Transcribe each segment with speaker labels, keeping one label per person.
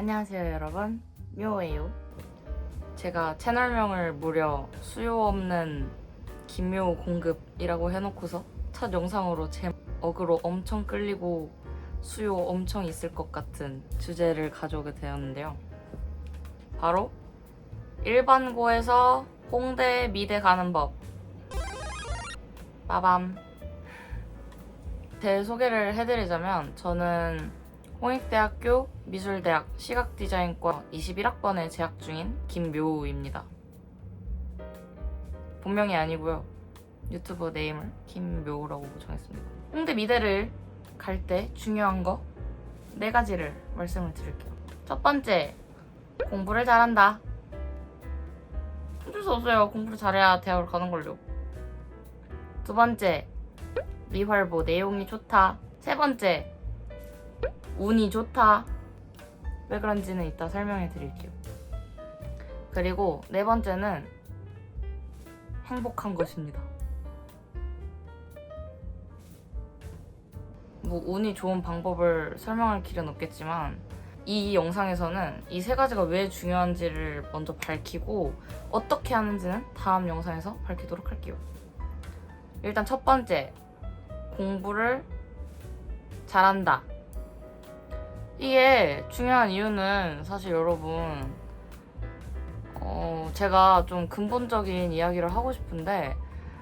Speaker 1: 안녕하세요 여러분. 묘예요. 제가 채널명을 무려 수요 없는 김묘 공급이라고 해놓고서 첫 영상으로 제 어그로 엄청 끌리고 수요 엄청 있을 것 같은 주제를 가져오게 되었는데요. 바로 일반고에서 홍대 미대 가는 법. 빠밤. 제 소개를 해드리자면 저는 홍익대학교 미술대학 시각디자인과 21학번에 재학 중인 김묘우입니다. 본명이 아니고요. 유튜브 네임을 김묘우라고 정했습니다. 홍대 미대를 갈 때 중요한 거 네 가지를 말씀을 드릴게요. 첫 번째, 공부를 잘한다. 어쩔 수 없어요. 공부를 잘해야 대학을 가는 걸요. 두 번째, 미활보 내용이 좋다. 세 번째, 운이 좋다. 왜 그런지는 이따 설명해 드릴게요. 그리고 네 번째는 행복한 것입니다. 뭐 운이 좋은 방법을 설명할 길은 없겠지만 이 영상에서는 이 세 가지가 왜 중요한지를 먼저 밝히고 어떻게 하는지는 다음 영상에서 밝히도록 할게요. 일단 첫 번째, 공부를 잘한다. 이게 중요한 이유는 사실 여러분, 어, 제가 좀 근본적인 이야기를 하고 싶은데,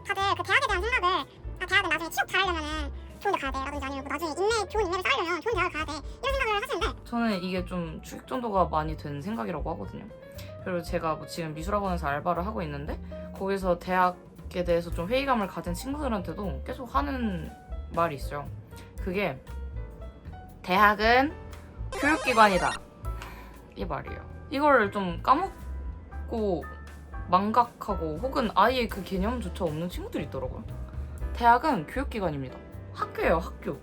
Speaker 2: 다들 그 대학에 대한 생각을 아 대학은 나중에 취업 잘하려면은 좋은 데 가야 돼 라든지 아니면 뭐 나중에 인맥 좋은 인맥을 쌓으려면 좋은 대학을 가야 돼 이런 생각을 하시는데
Speaker 1: 저는 이게 좀 추격전도가 많이 된 생각이라고 하거든요. 그리고 제가 뭐 지금 미술학원에서 알바를 하고 있는데, 거기서 대학에 대해서 좀 회의감을 가진 친구들한테도 계속 하는 말이 있어요. 그게, 대학은 교육기관이다. 이 말이에요. 이걸 좀 까먹고 망각하고 혹은 아예 그 개념조차 없는 친구들이 있더라고요. 대학은 교육기관입니다. 학교예요, 학교.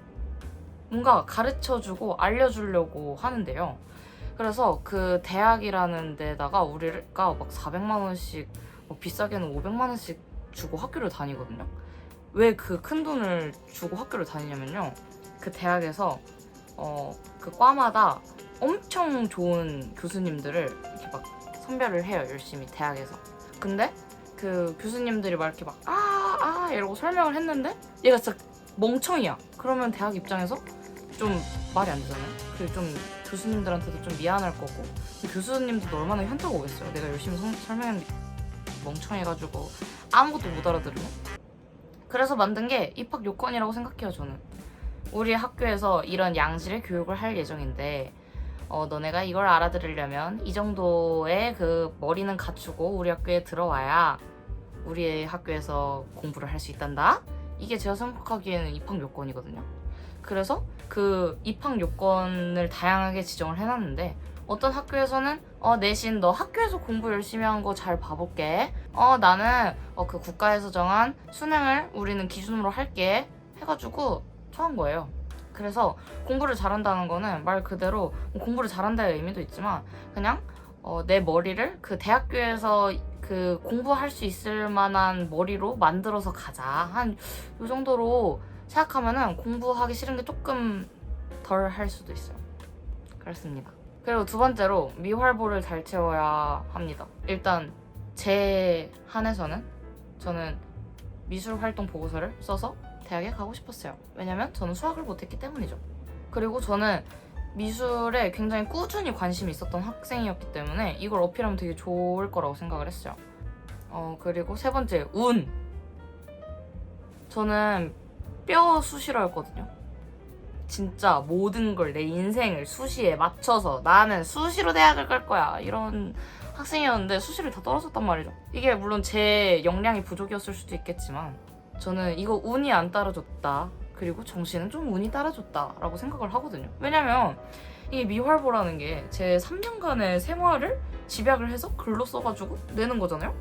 Speaker 1: 뭔가 가르쳐주고 알려주려고 하는데요. 그래서 그 대학이라는 데다가 우리가 막 400만 원씩 뭐 비싸게는 500만 원씩 주고 학교를 다니거든요. 왜 그 큰 돈을 주고 학교를 다니냐면요. 그 대학에서 어 그 과마다 엄청 좋은 교수님들을 이렇게 막 선별을 해요 열심히 대학에서. 근데 그 교수님들이 막 이렇게 막아아 이러고 설명을 했는데 얘가 진짜 멍청이야. 그러면 대학 입장에서 좀 말이 안 되잖아요. 그리고 좀 교수님들한테도 좀 미안할 거고 교수님들도 얼마나 현타가 오겠어요. 내가 열심히 성- 설명했는데 멍청해가지고 아무것도 못 알아들으면. 그래서 만든 게 입학 요건이라고 생각해요 저는. 우리 학교에서 이런 양질의 교육을 할 예정인데 어, 너네가 이걸 알아들으려면 이 정도의 그 머리는 갖추고 우리 학교에 들어와야 우리 학교에서 공부를 할 수 있단다. 이게 제가 생각하기에는 입학 요건이거든요. 그래서 그 입학 요건을 다양하게 지정을 해놨는데 어떤 학교에서는 어 내신 너 학교에서 공부 열심히 한 거 잘 봐볼게. 어 나는 어 그 국가에서 정한 수능을 우리는 기준으로 할게 해가지고 처한 거예요. 그래서 공부를 잘한다는 거는 말 그대로 뭐 공부를 잘한다의 의미도 있지만 그냥 어, 내 머리를 그 대학교에서 그 공부할 수 있을 만한 머리로 만들어서 가자 한 이 정도로 생각하면은 공부하기 싫은 게 조금 덜 할 수도 있어요. 그렇습니다. 그리고 두 번째로 미활보를 잘 채워야 합니다. 일단 제 한에서는 저는 미술 활동 보고서를 써서 대학에 가고 싶었어요. 왜냐면 저는 수학을 못했기 때문이죠. 그리고 저는 미술에 굉장히 꾸준히 관심이 있었던 학생이었기 때문에 이걸 어필하면 되게 좋을 거라고 생각을 했어요. 어, 그리고 세 번째, 운. 저는 뼈 수시로였거든요. 진짜 모든 걸 내 인생을 수시에 맞춰서 나는 수시로 대학을 갈 거야. 이런 학생이었는데 수시를 다 떨어졌단 말이죠. 이게 물론 제 역량이 부족이었을 수도 있겠지만 저는 이거 운이 안 따라줬다. 그리고 정시는 좀 운이 따라줬다라고 생각을 하거든요. 왜냐면 이 미활보라는 게 제 3년간의 생활을 집약을 해서 글로 써가지고 내는 거잖아요.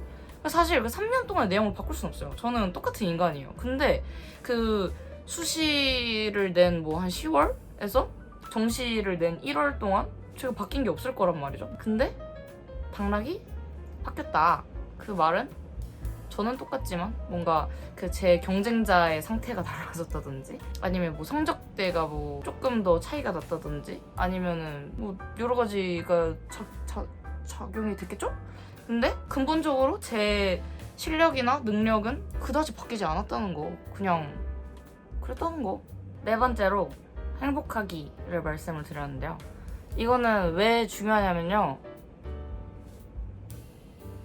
Speaker 1: 사실 그 3년 동안 내용을 바꿀 순 없어요. 저는 똑같은 인간이에요. 근데 그 수시를 낸 뭐 한 10월에서 정시를 낸 1월 동안 제가 바뀐 게 없을 거란 말이죠. 근데 당락이 바뀌었다. 그 말은 저는 똑같지만 뭔가 그 제 경쟁자의 상태가 달라졌다든지 아니면 뭐 성적대가 뭐 조금 더 차이가 났다든지 아니면은 뭐 여러 가지가 자, 자, 작용이 됐겠죠? 근데 근본적으로 제 실력이나 능력은 그다지 바뀌지 않았다는 거. 그냥 그랬다는 거. 네 번째로 행복하기를 말씀을 드렸는데요. 이거는 왜 중요하냐면요.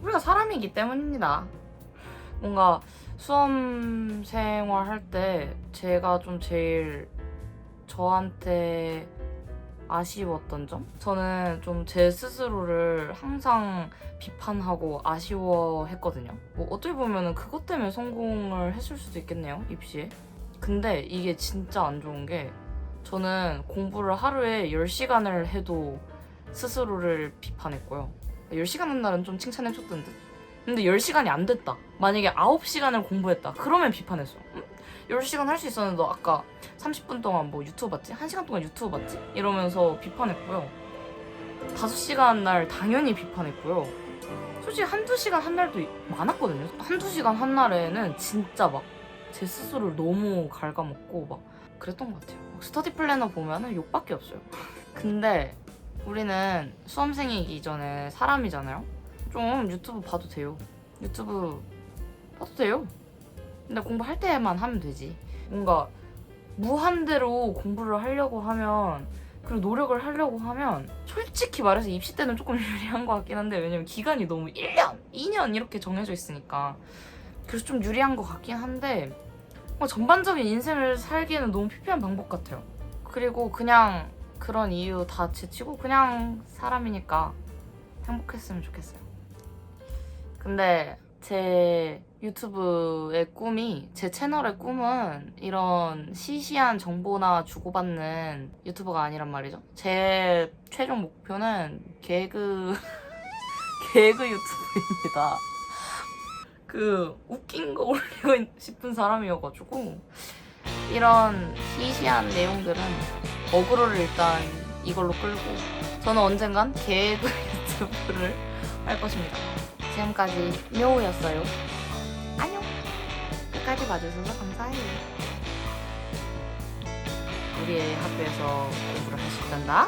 Speaker 1: 우리가 사람이기 때문입니다 뭔가 수험 생활 할 때 제가 좀 제일 저한테 아쉬웠던 점? 저는 좀 제 스스로를 항상 비판하고 아쉬워했거든요. 뭐 어떻게 보면은 그것 때문에 성공을 했을 수도 있겠네요, 입시에. 근데 이게 진짜 안 좋은 게 저는 공부를 하루에 10시간을 해도 스스로를 비판했고요. 10시간 한 날은 좀 칭찬해줬던 듯. 근데 10시간이 안 됐다. 만약에 9시간을 공부했다. 그러면 비판했어. 응? 10시간 할 수 있었는데 너 아까 30분 동안 뭐 유튜브 봤지? 1시간 동안 유튜브 봤지? 이러면서 비판했고요. 5시간 날 당연히 비판했고요. 솔직히 한두 시간 한 날도 많았거든요. 한두 시간 한 날에는 진짜 막 제 스스로를 너무 갉아먹고 막 그랬던 것 같아요. 스터디 플래너 보면은 욕밖에 없어요. 근데 우리는 수험생이기 전에 사람이잖아요. 좀 유튜브 봐도 돼요. 유튜브 봐도 돼요. 근데 공부할 때만 하면 되지. 뭔가 무한대로 공부를 하려고 하면 그리고 노력을 하려고 하면 솔직히 말해서 입시 때는 조금 유리한 것 같긴 한데 왜냐면 기간이 너무 1년, 2년 이렇게 정해져 있으니까 그래서 좀 유리한 것 같긴 한데 전반적인 인생을 살기에는 너무 피폐한 방법 같아요. 그리고 그냥 그런 이유 다 제치고 그냥 사람이니까 행복했으면 좋겠어요. 근데 제 유튜브의 꿈이 제 채널의 꿈은 이런 시시한 정보나 주고받는 유튜버가 아니란 말이죠. 제 최종 목표는 개그 개그 유튜브입니다. 그 웃긴 거 올리고 싶은 사람이어가지고 이런 시시한 내용들은 어그로를 일단 이걸로 끌고 저는 언젠간 개그 유튜브를 할 것입니다. 지금까지 묘우였어요. 안녕. 끝까지 봐주셔서 감사해요. 우리의 학교에서 공부를 있단다.